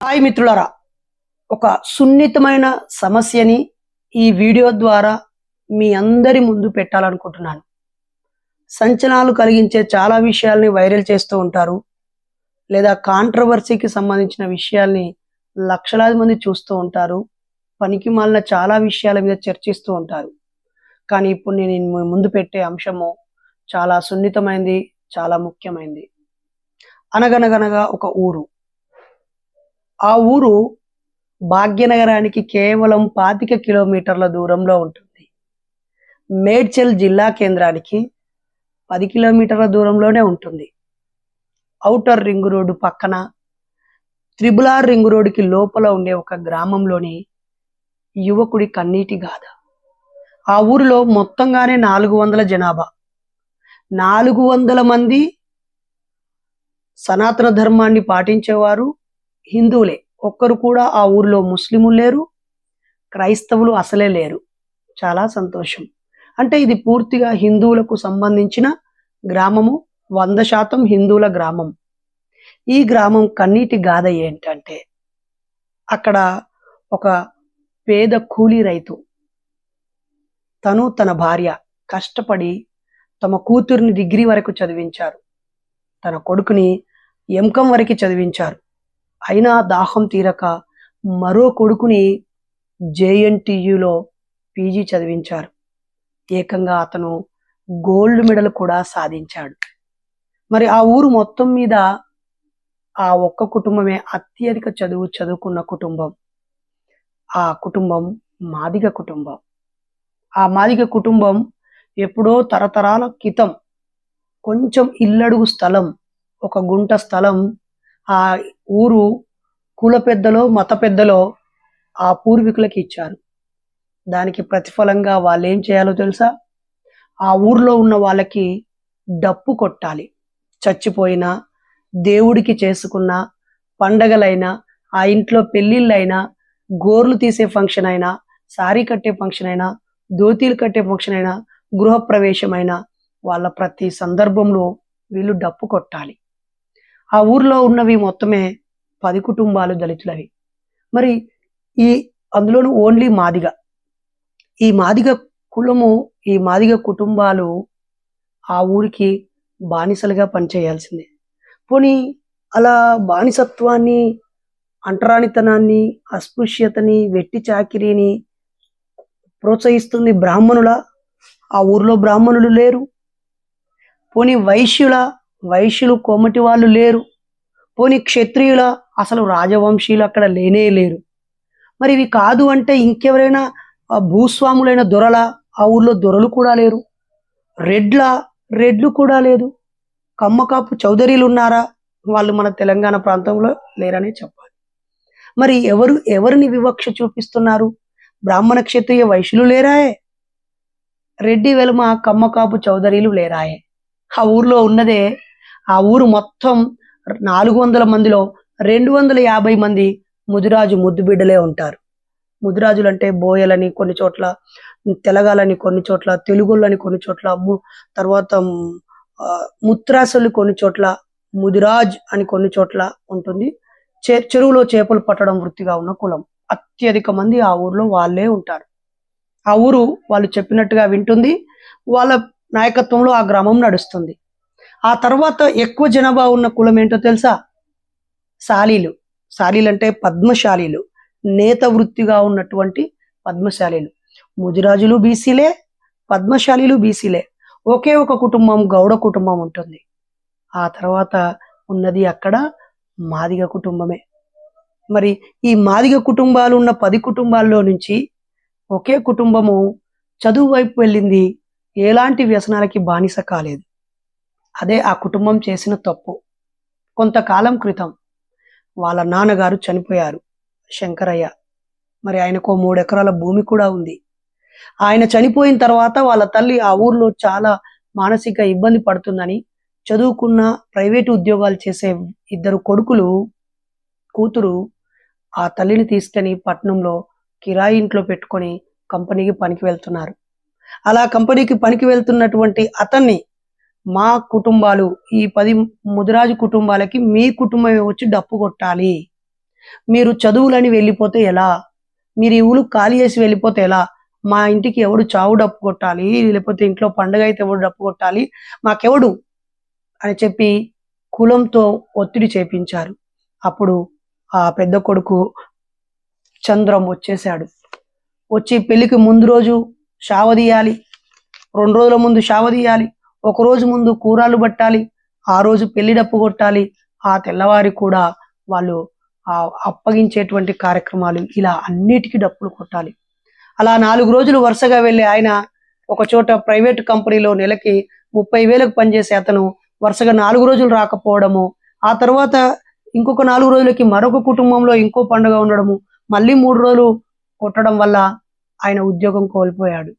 Hi మిత్రులరా ఒక సున్నితమైన సమస్యని ఈ వీడియో ద్వారా మీ అందరి ముందు పెట్టాలనుకుంటున్నాను. సంచనాలు కలిగించే చాలా విషయాల్ని వైరల్ చేస్తూ ఉంటారు. లేదా కాంట్రవర్సీకి సంబంధించిన విషయాల్ని లక్షలాది మంది చూస్తూ ఉంటారు. పనికి మాలిన చాలా విషయాల మీద చర్చిస్తూ ఉంటారు. కానీ ఇప్పుడు నేను ముందు పెట్టే అంశము చాలా సున్నితమైంది చాలా ముఖ్యమైంది. అనగనగనగా ఒక ఊరు. ఆ ఊరు భాగ్యనగరానికి కేవలం పాతిక కిలోమీటర్ల దూరంలో ఉంటుంది. మేడ్చల్ జిల్లా కేంద్రానికి పది కిలోమీటర్ల దూరంలోనే ఉంటుంది. ఔటర్ రింగ్ రోడ్డు పక్కన త్రిబుల్ ఆర్ రింగ్ రోడ్డుకి లోపల ఉండే ఒక గ్రామంలోని యువకుడి కన్నీటి గాథ. ఆ ఊరిలో మొత్తంగానే నాలుగు వందల జనాభా. నాలుగు వందల మంది సనాతన ధర్మాన్ని పాటించేవారు హిందువులే. ఒక్కరు కూడా ఆ ఊరిలో ముస్లిములు లేరు క్రైస్తవులు అసలే లేరు. చాలా సంతోషం. అంటే ఇది పూర్తిగా హిందువులకు సంబంధించిన గ్రామము వంద శాతం హిందువుల గ్రామం. ఈ గ్రామం కన్నీటి గాథ ఏంటంటే అక్కడ ఒక పేద కూలీ రైతు తను తన భార్య కష్టపడి తమ కూతుర్ని డిగ్రీ వరకు చదివించారు. తన కొడుకుని ఎంకం వరకు చదివించారు. అయినా దాహం తీరక మరో కొడుకుని జేఎన్టీయులో పీజీ చదివించారు. ఏకంగా అతను గోల్డ్ మెడల్ కూడా సాధించాడు. మరి ఆ ఊరు మొత్తం మీద ఆ ఒక్క కుటుంబమే అత్యధిక చదువు చదువుకున్న కుటుంబం. ఆ కుటుంబం మాదిగ కుటుంబం. ఆ మాదిగ కుటుంబం ఎప్పుడో తరతరాల క్రితం కొంచెం ఇల్లడుగు స్థలం ఒక గుంట స్థలం ఆ ఊరు కుల పెద్దలో మత పెద్దలో ఆ పూర్వీకులకి ఇచ్చారు. దానికి ప్రతిఫలంగా వాళ్ళు ఏం చేయాలో తెలుసా? ఆ ఊర్లో ఉన్న వాళ్ళకి డప్పు కొట్టాలి. చచ్చిపోయినా దేవుడికి చేసుకున్న పండగలైనా ఆ ఇంట్లో పెళ్ళిళ్ళైనా గోర్లు తీసే ఫంక్షన్ అయినా సారీ కట్టే ఫంక్షన్ అయినా దోతీలు కట్టే ఫంక్షన్ అయినా గృహప్రవేశమైనా వాళ్ళ ప్రతి సందర్భంలో వీళ్ళు డప్పు కొట్టాలి. ఆ ఊర్లో ఉన్నవి మొత్తమే పది కుటుంబాలు దళితులవి. మరి ఈ అందులోను ఓన్లీ మాదిగ. ఈ మాదిగ కులము ఈ మాదిగ కుటుంబాలు ఆ ఊరికి బానిసలుగా పనిచేయాల్సిందే. పోనీ అలా బానిసత్వాన్ని అంటరానితనాన్ని అస్పృశ్యతని వెట్టి చాకిరీని ప్రోత్సహిస్తుంది బ్రాహ్మణుల? ఆ ఊర్లో బ్రాహ్మణులు లేరు. పోనీ వైశ్యుల? వైశ్యులు కోమటి వాళ్ళు లేరు. పోనీ క్షత్రియుల అసలు రాజవంశీయులు అక్కడ లేనే లేరు. మరి ఇవి కాదు అంటే ఇంకెవరైనా ఆ భూస్వాములైన దొరల ఆ ఊర్లో దొరలు కూడా లేరు. రెడ్ల రెడ్లు కూడా లేదు. కమ్మకాపు చౌదరీలు ఉన్నారా? వాళ్ళు మన తెలంగాణ ప్రాంతంలో లేరనే చెప్పాలి. మరి ఎవరు ఎవరిని వివక్ష చూపిస్తున్నారు? బ్రాహ్మణ క్షత్రియ వైశ్యులు లేరాయే? రెడ్డి వెలుమ కమ్మకాపు చౌదరీలు లేరాయే? ఆ ఊర్లో ఉన్నదే ఆ ఊరు మొత్తం నాలుగు వందల మందిలో రెండు వందల యాభై మంది ముదిరాజు ముద్దుబిడ్డలే ఉంటారు. ముదిరాజులు అంటే బోయలని కొన్ని చోట్ల తెలగాలని కొన్ని చోట్ల తెలుగులని కొన్ని చోట్ల తర్వాత ముత్రాసులు కొన్ని చోట్ల ముదిరాజ్ అని కొన్ని చోట్ల ఉంటుంది. చే చెరువులో చేపలు పట్టడం వృత్తిగా ఉన్న కులం. అత్యధిక మంది ఆ ఊర్లో వాళ్ళే ఉంటారు. ఆ ఊరు వాళ్ళు చెప్పినట్టుగా వింటుంది. వాళ్ళ నాయకత్వంలో ఆ గ్రామం నడుస్తుంది. ఆ తర్వాత ఎక్కువ జనాభా ఉన్న కులం ఏంటో తెలుసా? శాలీలు. శాలీలు అంటే పద్మశాలీలు. నేత వృత్తిగా ఉన్నటువంటి పద్మశాలీలు. ముదిరాజులు బీసీలే పద్మశాలీలు బీసీలే. ఒకే ఒక కుటుంబం గౌడ కుటుంబం ఉంటుంది. ఆ తర్వాత ఉన్నది అక్కడ మాదిగ కుటుంబమే. మరి ఈ మాదిగ కుటుంబాలు ఉన్న పది కుటుంబాల్లో నుంచి ఒకే కుటుంబము చదువు వైపు వెళ్ళింది. ఎలాంటి వ్యసనాలకి బానిస కాలేదు. అదే ఆ కుటుంబం చేసిన తప్పు. కొంతకాలం క్రితం వాళ్ళ నాన్నగారు చనిపోయారు శంకరయ్య. మరి ఆయనకు మూడు ఎకరాల భూమి కూడా ఉంది. ఆయన చనిపోయిన తర్వాత వాళ్ళ తల్లి ఆ ఊర్లో చాలా మానసిక ఇబ్బంది పడుతుందని చదువుకున్న ప్రైవేటు ఉద్యోగాలు చేసే ఇద్దరు కొడుకులు కూతురు ఆ తల్లిని తీసుకొని పట్నంలో కిరాయి ఇంట్లో పెట్టుకొని కంపెనీకి పనికి వెళ్తున్నారు. అలా కంపెనీకి పనికి వెళ్తున్నటువంటి అతన్ని మా కుటుంబాలు ఈ పది ముదిరాజు కుటుంబాలకి మీ కుటుంబమే వచ్చి డప్పు కొట్టాలి. మీరు చదువులని వెళ్ళిపోతే ఎలా? మీరు ఈ ఊరు ఖాళీ చేసి వెళ్ళిపోతే ఎలా? మా ఇంటికి ఎవడు చావు డప్పు కొట్టాలి? లేకపోతే ఇంట్లో పండుగ అయితే ఎవడు డప్పు కొట్టాలి? మాకెవడు? అని చెప్పి కులంతో ఒత్తిడి చేపించారు. అప్పుడు ఆ పెద్ద కొడుకు చంద్రం వచ్చేసాడు వచ్చి పెళ్ళికి ముందు రోజు షావ తీయాలి. రెండు రోజుల ముందు షావ తీయాలి. ఒక రోజు ముందు కూరలు పట్టాలి ఆ రోజు పెళ్ళి డప్పు కొట్టాలి ఆ తెల్లవారి కూడా వాళ్ళు అప్పగించేటువంటి కార్యక్రమాలు ఇలా అన్నిటికీ డప్పులు కొట్టాలి. అలా నాలుగు రోజులు వరుసగా వెళ్ళి ఆయన ఒక చోట ప్రైవేట్ కంపెనీలో నెలకి ముప్పై వేలకు పనిచేసే అతను వరుసగా నాలుగు రోజులు రాకపోవడము ఆ తర్వాత ఇంకొక నాలుగు రోజులకి మరొక కుటుంబంలో ఇంకో పండుగ ఉండడము మళ్ళీ మూడు రోజులు కొట్టడం వల్ల ఆయన ఉద్యోగం కోల్పోయాడు.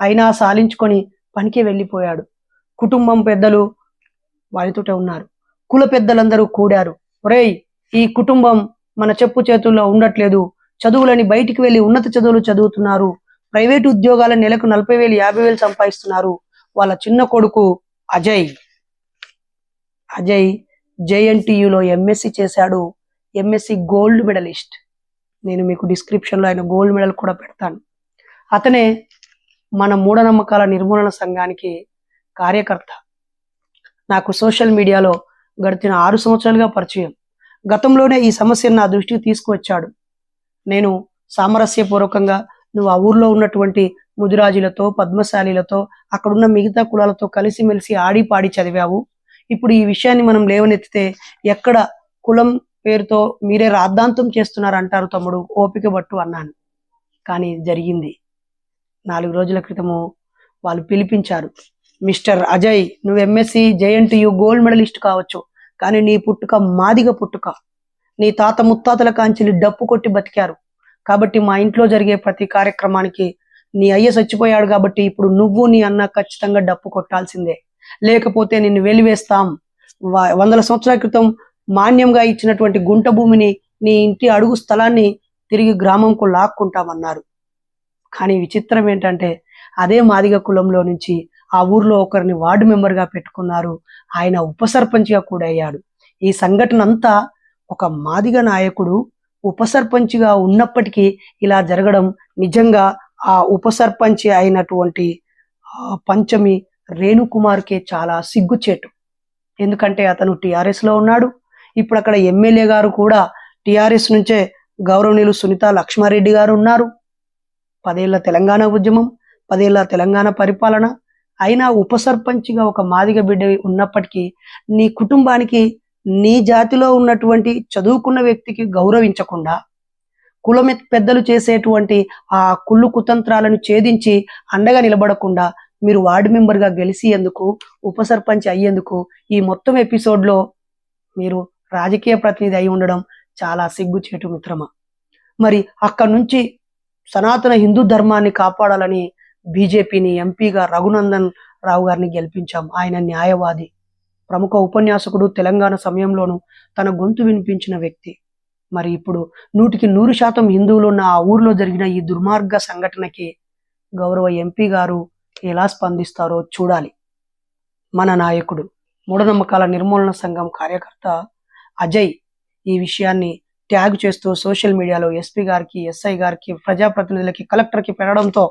అయినా సాలించుకొని పనికి వెళ్ళిపోయాడు. కుటుంబం పెద్దలు వారితోటే ఉన్నారు. కుల పెద్దలందరూ కూడారు. ఒరేయ్ ఈ కుటుంబం మన చెప్పు చేతుల్లో ఉండట్లేదు. చదువులని బయటికి వెళ్ళి ఉన్నత చదువులు చదువుతున్నారు. ప్రైవేట్ ఉద్యోగాల నెలకు నలభై వేలు యాభై వేలు సంపాదిస్తున్నారు. వాళ్ళ చిన్న కొడుకు అజయ్. అజయ్ జేఎన్టీయులో ఎంఎస్సి చేశాడు. MSc gold medalist. నేను మీకు డిస్క్రిప్షన్లో ఆయన గోల్డ్ మెడల్ కూడా పెడతాను. అతనే మన మూఢనమ్మకాల నిర్మూలన సంఘానికి కార్యకర్త. నాకు సోషల్ మీడియాలో గడిచిన ఆరు సంవత్సరాలుగా పరిచయం. గతంలోనే ఈ సమస్యను నా దృష్టికి తీసుకువచ్చాడు. నేను సామరస్యపూర్వకంగా నువ్వు ఆ ఊర్లో ఉన్నటువంటి ముదిరాజులతో పద్మశాలీలతో అక్కడున్న మిగతా కులాలతో కలిసిమెలిసి ఆడిపాడి చదివావు. ఇప్పుడు ఈ విషయాన్ని మనం లేవనెత్తితే ఎక్కడ కులం పేరుతో మీరే రాద్ధాంతం చేస్తున్నారు అంటారు తమ్ముడు? ఓపిక పట్టు అన్నాను. కానీ జరిగింది. నాలుగు రోజుల క్రితము వాళ్ళు పిలిపించారు. మిస్టర్ అజయ్ నువ్వు ఎంఎస్సి జేఎన్టీయు గోల్డ్ మెడలిస్ట్ కావచ్చు. కానీ నీ పుట్టుక మాదిగ పుట్టుక. నీ తాత ముత్తాతల కాంచిలి డప్పు కొట్టి బతికారు. కాబట్టి మా ఇంట్లో జరిగే ప్రతి కార్యక్రమానికి నీ అయ్య చచ్చిపోయాడు కాబట్టి ఇప్పుడు నువ్వు నీ అన్న ఖచ్చితంగా డప్పు కొట్టాల్సిందే. లేకపోతే నిన్ను వెలివేస్తాం. వ- వందల సంవత్సరాల క్రితం మాన్యంగా ఇచ్చినటువంటి గుంట భూమిని నీ ఇంటి అడుగు స్థలాన్ని తిరిగి గ్రామంకు లాక్కుంటామన్నారు. కానీ విచిత్రం ఏంటంటే అదే మాదిగ కులంలో నుంచి ఆ ఊర్లో ఒకరిని వార్డు మెంబర్గా పెట్టుకున్నారు. ఆయన ఉప సర్పంచ్గా కూడా అయ్యాడు. ఈ సంఘటన అంతా ఒక మాదిగ నాయకుడు ఉప సర్పంచ్గా ఉన్నప్పటికీ ఇలా జరగడం నిజంగా ఆ ఉప సర్పంచ్ అయినటువంటి పంచమి రేణుకుమార్కే చాలా సిగ్గుచేటు. ఎందుకంటే అతను టీఆర్ఎస్లో ఉన్నాడు. ఇప్పుడు అక్కడ ఎమ్మెల్యే గారు కూడా టిఆర్ఎస్ నుంచే గౌరవనీయులు సునీత లక్ష్మారెడ్డి గారు ఉన్నారు. పదేళ్ళ తెలంగాణ ఉద్యమం పదేళ్ళ తెలంగాణ పరిపాలన అయినా ఉప సర్పంచ్గా ఒక మాదిగ బిడ్డ ఉన్నప్పటికీ నీ కుటుంబానికి నీ జాతిలో ఉన్నటువంటి చదువుకున్న వ్యక్తికి గౌరవించకుండా కులం పెద్దలు చేసేటువంటి ఆ కుళ్ళు కుతంత్రాలను ఛేదించి అండగా నిలబడకుండా మీరు వార్డు మెంబర్గా గెలిచేందుకు ఎందుకు ఉప సర్పంచ్ అయ్యేందుకు ఈ మొత్తం ఎపిసోడ్లో మీరు రాజకీయ ప్రతినిధి అయి ఉండడం చాలా సిగ్గుచేటు మిత్రమా? మరి అక్కడి నుంచి సనాతన హిందూ ధర్మాన్ని కాపాడాలని బీజేపీని ఎంపీగా రఘునందన్ రావు గారిని గెలిపించాం. ఆయన న్యాయవాది. ప్రముఖ ఉపన్యాసకుడు తెలంగాణ సమయంలోనూ తన గొంతు వినిపించిన వ్యక్తి. మరి ఇప్పుడు నూటికి నూరు శాతం హిందువులు ఉన్న ఆ ఊర్లో జరిగిన ఈ దుర్మార్గ సంఘటనకి గౌరవ ఎంపీ గారు ఎలా స్పందిస్తారో చూడాలి. మన నాయకుడు మూఢనమ్మకాల నిర్మూలన సంఘం కార్యకర్త అజయ్ ఈ విషయాన్ని ట్యాగ్ చేస్తూ సోషల్ మీడియాలో ఎస్పీ గారికి ఎస్ఐ గారికి ప్రజాప్రతినిధులకి కలెక్టర్కి పెట్టడంతో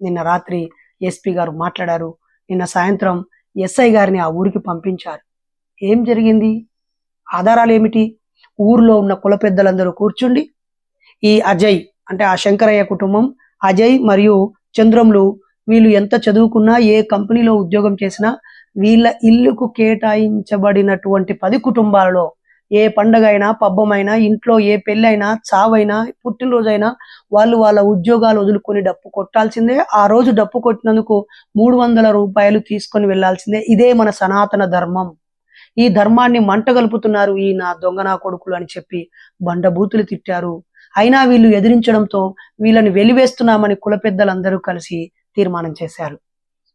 నిన్న రాత్రి ఎస్పీ గారు మాట్లాడారు. నిన్న సాయంత్రం ఎస్ఐ గారిని ఆ ఊరికి పంపించారు. ఏం జరిగింది? ఆధారాలు ఏమిటి ఊర్లో ఉన్న కుల పెద్దలందరూ కూర్చుండి ఈ అజయ్ అంటే ఆ శంకరయ్య కుటుంబం అజయ్ మరియు చంద్రములు వీళ్ళు ఎంత చదువుకున్నా ఏ కంపెనీలో ఉద్యోగం చేసినా వీళ్ళ ఇల్లుకు కేటాయించబడినటువంటి పది కుటుంబాలలో ఏ పండగ అయినా పబ్బమైనా ఇంట్లో ఏ పెళ్ళైనా చావైనా పుట్టినరోజైనా వాళ్ళు వాళ్ళ ఉద్యోగాలు వదులుకొని డప్పు కొట్టాల్సిందే. ఆ రోజు డప్పు కొట్టినందుకు మూడు వందల రూపాయలు తీసుకొని వెళ్ళాల్సిందే. ఇదే మన సనాతన ధర్మం. ఈ ధర్మాన్ని మంట గలుపుతున్నారు ఈ నా దొంగ నా కొడుకులు అని చెప్పి బండబూతులు తిట్టారు. అయినా వీళ్ళు ఎదిరించడంతో వీళ్ళని వెలివేస్తున్నామని కుల పెద్దలందరూ కలిసి తీర్మానం చేశారు.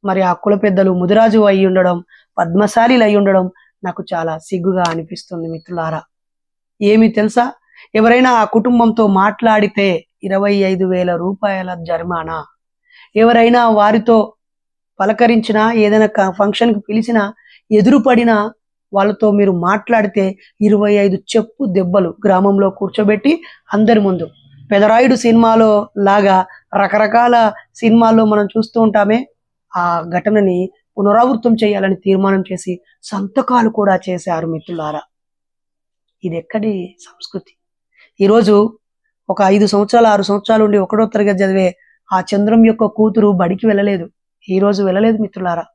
మరి ఆ కుల పెద్దలు ముదిరాజు అయి ఉండడం పద్మశాలీలు అయి ఉండడం నాకు చాలా సిగ్గుగా అనిపిస్తుంది మిత్రులారా. ఏమి తెలుసా? ఎవరైనా ఆ కుటుంబంతో మాట్లాడితే ఇరవై ఐదు వేల రూపాయల జరిమానా. ఎవరైనా వారితో పలకరించినా ఏదైనా ఫంక్షన్కి పిలిచినా ఎదురుపడినా వాళ్ళతో మీరు మాట్లాడితే ఇరవై ఐదు చెప్పు దెబ్బలు గ్రామంలో కూర్చోబెట్టి అందరి ముందు. పెదరాయుడు సినిమాలో లాగా రకరకాల సినిమాల్లో మనం చూస్తూ ఉంటామే. ఆ ఘటనని పునరావృతం చేయాలని తీర్మానం చేసి సంతకాలు కూడా చేశారు మిత్రులారా. ఇది ఎక్కడి సంస్కృతి? ఈరోజు ఒక ఐదు సంవత్సరాలు ఆరు సంవత్సరాలు ఉండి ఒకటో తరగతి చదివే ఆ చంద్రం యొక్క కూతురు బడికి వెళ్ళలేదు. ఈ రోజు వెళ్ళలేదు మిత్రులారా.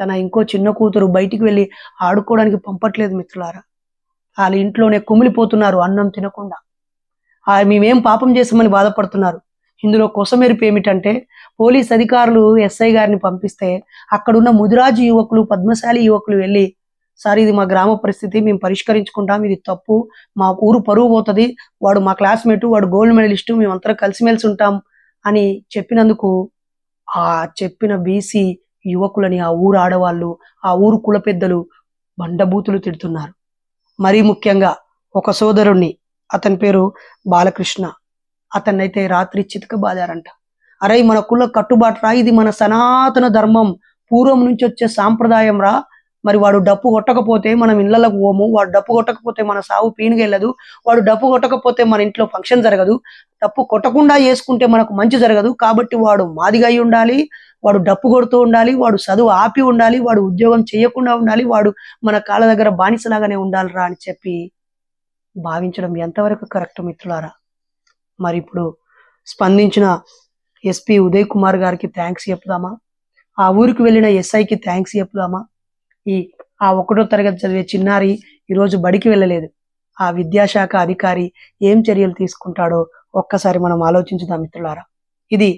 తన ఇంకో చిన్న కూతురు బయటికి వెళ్ళి ఆడుకోవడానికి పంపట్లేదు మిత్రులారా. వాళ్ళ ఇంట్లోనే కుమిలిపోతున్నారు అన్నం తినకుండా. ఆ మేమేం పాపం చేసామని బాధపడుతున్నారు. ఇందులో కొసమెరుపు ఏమిటంటే పోలీస్ అధికారులు ఎస్ఐ గారిని పంపిస్తే అక్కడున్న ముదిరాజు యువకులు పద్మశాలి యువకులు వెళ్ళి సార్ ఇది మా గ్రామ పరిస్థితి మేము పరిష్కరించుకుంటాం ఇది తప్పు మా ఊరు పరువు పోతుంది వాడు మా క్లాస్మేట్ వాడు గోల్డ్ మెడలిస్టు మేమంతా కలిసిమెలిసి ఉంటాం అని చెప్పినందుకు ఆ చెప్పిన బీసీ యువకులని ఆ ఊరు ఆడవాళ్ళు ఆ ఊరు కుల పెద్దలు బండబూతులు తిడుతున్నారు. మరీ ముఖ్యంగా ఒక సోదరుణ్ణి అతని పేరు బాలకృష్ణ. అతన్ని అయితే రాత్రి చితకబాదారంట. అరే మన కుల కట్టుబాటు రా ఇది మన సనాతన ధర్మం. పూర్వం నుంచి వచ్చే సాంప్రదాయం రా. మరి వాడు డప్పు కొట్టకపోతే మనం ఇళ్ళకు పోము వాడు డప్పు కొట్టకపోతే మన సాగు పీనుగెళ్ళదు వాడు డప్పు కొట్టకపోతే మన ఇంట్లో ఫంక్షన్ జరగదు. డప్పు కొట్టకుండా చేసుకుంటే మనకు మంచి జరగదు కాబట్టి వాడు మాదిగా అయి ఉండాలి వాడు డప్పు కొడుతూ ఉండాలి వాడు చదువు ఆపి ఉండాలి వాడు ఉద్యోగం చేయకుండా ఉండాలి వాడు మన కాళ్ళ దగ్గర బానిసలాగానే ఉండాలిరా అని చెప్పి భావించడం ఎంతవరకు కరెక్ట్ మిత్రులారా? మరి ఇప్పుడు స్పందించిన ఎస్పీ ఉదయ్ కుమార్ గారికి థ్యాంక్స్ చెప్దామా? ఆ ఊరికి వెళ్ళిన ఎస్ఐకి థ్యాంక్స్ చెప్దామా? ఈ ఆ ఒకటో తరగతి చదివే చిన్నారి ఈరోజు బడికి వెళ్ళలేదు. ఆ విద్యాశాఖ అధికారి ఏం చర్యలు తీసుకుంటాడో ఒక్కసారి మనం ఆలోచించుదాం మిత్రులారా. ఇది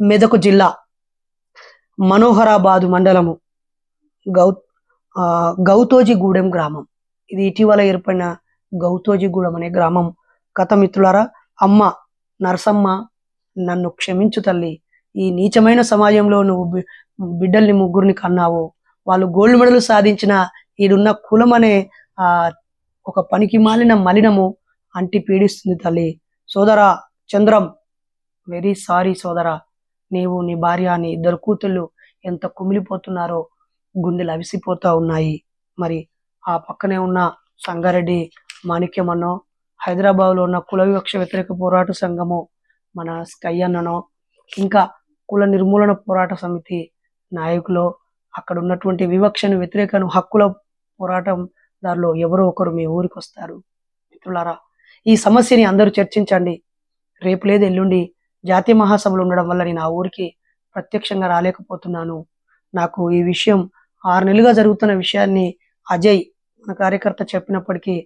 మెదకు జిల్లా మనోహరాబాదు మండలము గౌ గౌతోజిగూడెం గ్రామం. ఇది ఇటీవల ఏర్పడిన గౌతోజిగూడెం అనే గ్రామం. కథ మిత్రులారా అమ్మ నరసమ్మ నన్ను క్షమించు తల్లి. ఈ నీచమైన సమాజంలో నువ్వు బిడ్డల్ని ముగ్గురిని కన్నావు. వాళ్ళు గోల్డ్ మెడల్ సాధించిన ఈడున్న కులం అనే ఆ ఒక పనికి మాలిన మలినము అంటి పీడిస్తుంది తల్లి. సోదరా చంద్రం వెరీ సారీ సోదరా. నీవు నీ భార్య నీ ఇద్దరు కూతుళ్ళు ఎంత కుమిలిపోతున్నారో గుండెలు అవిసిపోతా ఉన్నాయి. మరి ఆ పక్కనే ఉన్న సంగారెడ్డి మాణిక్యమన్నో హైదరాబాద్లో ఉన్న కుల వివక్ష వ్యతిరేక పోరాట సంఘము మన స్కై అన్ననో ఇంకా కుల నిర్మూలన పోరాట సమితి నాయకులు అక్కడ ఉన్నటువంటి వివక్షను వ్యతిరేకను హక్కుల పోరాటం దారిలో ఎవరో ఒకరు మీ ఊరికి వస్తారు. మిత్రులారా ఈ సమస్యని అందరూ చర్చించండి. రేపు లేదు ఎల్లుండి జాతీయ మహాసభలు ఉండడం వల్ల నేను ఆ ఊరికి ప్రత్యక్షంగా రాలేకపోతున్నాను. నాకు ఈ విషయం ఆరు నెలలుగా జరుగుతున్న విషయాన్ని అజయ్ మన కార్యకర్త చెప్పినప్పటికీ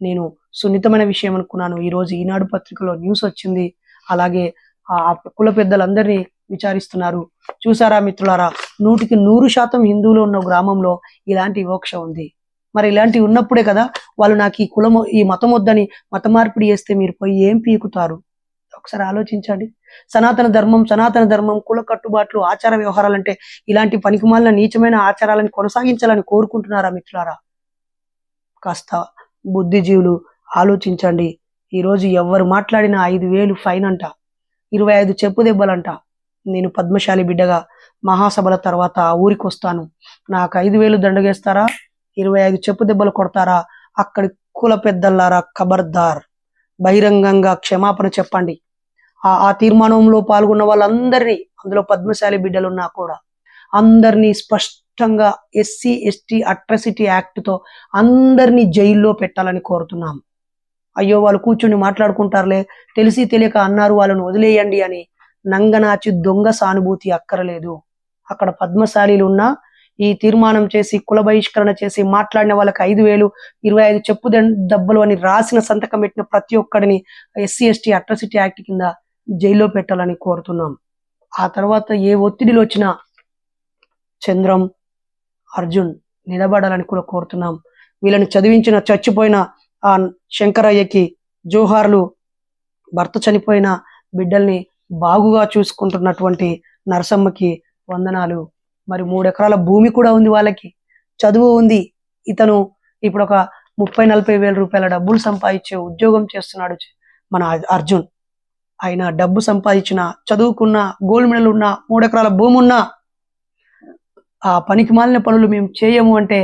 నేను సున్నితమైన విషయం అనుకున్నాను. ఈ రోజు ఈనాడు పత్రికలో న్యూస్ వచ్చింది. అలాగే ఆ కుల పెద్దలందరినీ విచారిస్తున్నారు. చూసారా మిత్రులారా? నూటికి నూరు శాతం హిందువులు ఉన్న గ్రామంలో ఇలాంటి వివక్ష ఉంది. మరి ఇలాంటివి ఉన్నప్పుడే కదా వాళ్ళు నాకు ఈ కులం ఈ మతం వద్దని మత మార్పిడి చేస్తే మీరు పోయి ఏం పీకుతారు? ఒకసారి ఆలోచించండి. సనాతన ధర్మం సనాతన ధర్మం కుల కట్టుబాట్లు ఆచార వ్యవహారాలు అంటే ఇలాంటి పనికిమాలిన నీచమైన ఆచారాలను కొనసాగించాలని కోరుకుంటున్నారా మిత్రులారా? కాస్త బుద్ధిజీవులు ఆలోచించండి. ఈరోజు ఎవరు మాట్లాడినా ఐదు వేలు ఫైన్ అంట. ఇరవై ఐదు చెప్పు దెబ్బలంట. నేను పద్మశాలి బిడ్డగా మహాసభల తర్వాత ఆ ఊరికి వస్తాను. నాకు ఐదు వేలు దండగేస్తారా? ఇరవై ఐదు చెప్పు దెబ్బలు కొడతారా? అక్కడి కుల పెద్దల్లారా ఖబర్దార్ బహిరంగంగా క్షమాపణ చెప్పండి. ఆ ఆ తీర్మానంలో పాల్గొన్న వాళ్ళందరినీ అందులో పద్మశాలి బిడ్డలున్నా కూడా అందరినీ స్పష్టంగా ఎస్సీ ఎస్టీ అట్రసిటీ యాక్ట్తో అందరినీ జైల్లో పెట్టాలని కోరుతున్నాం. అయ్యో వాళ్ళు కూర్చుని మాట్లాడుకుంటారులే తెలిసి తెలియక అన్నారు వాళ్ళని వదిలేయండి అని నంగనాచి దొంగ సానుభూతి అక్కరలేదు. అక్కడ పద్మశాలీలు ఉన్నా ఈ తీర్మానం చేసి కుల బహిష్కరణ చేసి మాట్లాడిన వాళ్ళకి ఐదు వేలు ఇరవై ఐదు చెప్పు దెబ్బలు అని రాసిన సంతకం పెట్టిన ప్రతి ఒక్కడిని ఎస్సీ ఎస్టీ అట్రసిటీ యాక్ట్ కింద జైల్లో పెట్టాలని కోరుతున్నాం. ఆ తర్వాత ఏ ఒత్తిడిలు వచ్చినా చంద్రం అర్జున్ నిలబడాలని కూడా కోరుతున్నాం. వీళ్ళని చదివించిన చచ్చిపోయిన ఆ శంకరయ్యకి జోహార్లు భర్త చనిపోయిన బిడ్డల్ని బాగుగా చూసుకుంటున్నటువంటి నరసమ్మకి వందనాలు. మరి మూడు ఎకరాల భూమి కూడా ఉంది వాళ్ళకి. చదువు ఉంది. ఇతను ఇప్పుడు ఒక ముప్పై నలభై వేల రూపాయల డబ్బులు సంపాదించే ఉద్యోగం చేస్తున్నాడు మన అర్జున్. ఆయన డబ్బు సంపాదించిన చదువుకున్న గోల్డ్ మెడల్ ఉన్న మూడెకరాల భూమి ఉన్నా ఆ పనికి మాలిన పనులు మేము చేయము అంటే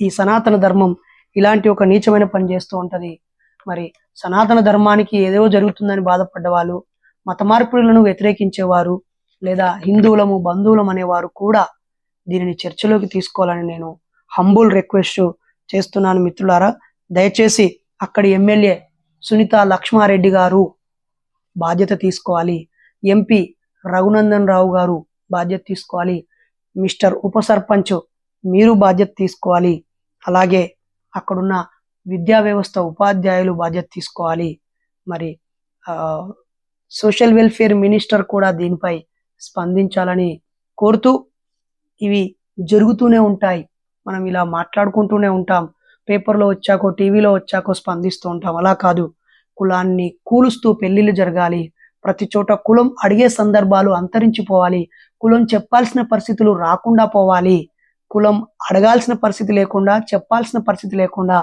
ఈ సనాతన ధర్మం ఇలాంటి ఒక నీచమైన పని చేస్తూ ఉంటుంది. మరి సనాతన ధర్మానికి ఏదో జరుగుతుందని బాధపడ్డవాళ్ళు మత మార్పులను వ్యతిరేకించేవారు లేదా హిందువులము బంధువులం అనేవారు కూడా దీనిని చర్చలోకి తీసుకోవాలని నేను హంబుల్ రిక్వెస్ట్ చేస్తున్నాను మిత్రులారా. దయచేసి అక్కడి ఎమ్మెల్యే సునీత లక్ష్మారెడ్డి గారు బాధ్యత తీసుకోవాలి. ఎంపీ రఘునందన్ రావు గారు బాధ్యత తీసుకోవాలి. మిస్టర్ ఉప సర్పంచ్ మీరు బాధ్యత తీసుకోవాలి. అలాగే అక్కడున్న విద్యా వ్యవస్థ ఉపాధ్యాయులు బాధ్యత తీసుకోవాలి. మరి సోషల్ వెల్ఫేర్ మినిస్టర్ కూడా దీనిపై స్పందించాలని కోరుతూ ఇవి జరుగుతూనే ఉంటాయి. మనం ఇలా మాట్లాడుకుంటూనే ఉంటాం. పేపర్లో వచ్చాకో టీవీలో వచ్చాకో స్పందిస్తూ ఉంటాం. అలా కాదు. కులాన్ని కూలుస్తూ పెళ్ళిళ్ళు జరగాలి. ప్రతి చోట కులం అడిగే సందర్భాలు అంతరించిపోవాలి. కులం చెప్పాల్సిన పరిస్థితులు రాకుండా పోవాలి. కులం అడగాల్సిన పరిస్థితి లేకుండా చెప్పాల్సిన పరిస్థితి లేకుండా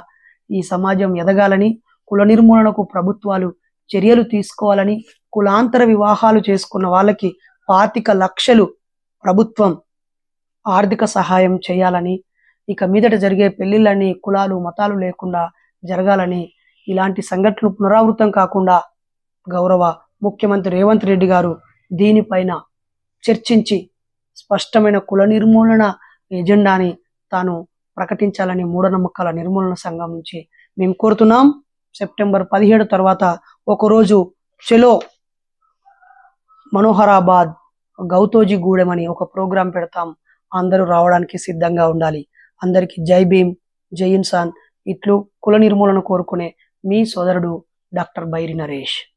ఈ సమాజం ఎదగాలని కుల నిర్మూలనకు ప్రభుత్వాలు చర్యలు తీసుకోవాలని కులాంతర వివాహాలు చేసుకున్న వాళ్ళకి పాతిక లక్షలు ప్రభుత్వం ఆర్థిక సహాయం చేయాలని ఇక మీదట జరిగే పెళ్ళిళ్ళని కులాలు మతాలు లేకుండా జరగాలని ఇలాంటి సంఘటనలు పునరావృతం కాకుండా గౌరవ ముఖ్యమంత్రి రేవంత్ రెడ్డి గారు దీనిపైన చర్చించి స్పష్టమైన కుల నిర్మూలన ఎజెండాని తాను ప్రకటించాలని మూఢనమ్మకాల నిర్మూలన సంఘం నుంచి మేము కోరుతున్నాం. సెప్టెంబర్ పదిహేడు తర్వాత ఒకరోజు చెలో మనోహరాబాద్ గౌతోజీ గూడెం అని ఒక ప్రోగ్రాం పెడతాం. అందరూ రావడానికి సిద్ధంగా ఉండాలి. అందరికీ జై భీమ్ జై ఇన్సాన్. ఇట్లు కుల నిర్మూలన కోరుకునే మీ సోదరుడు డాక్టర్ బైరి నరేష్.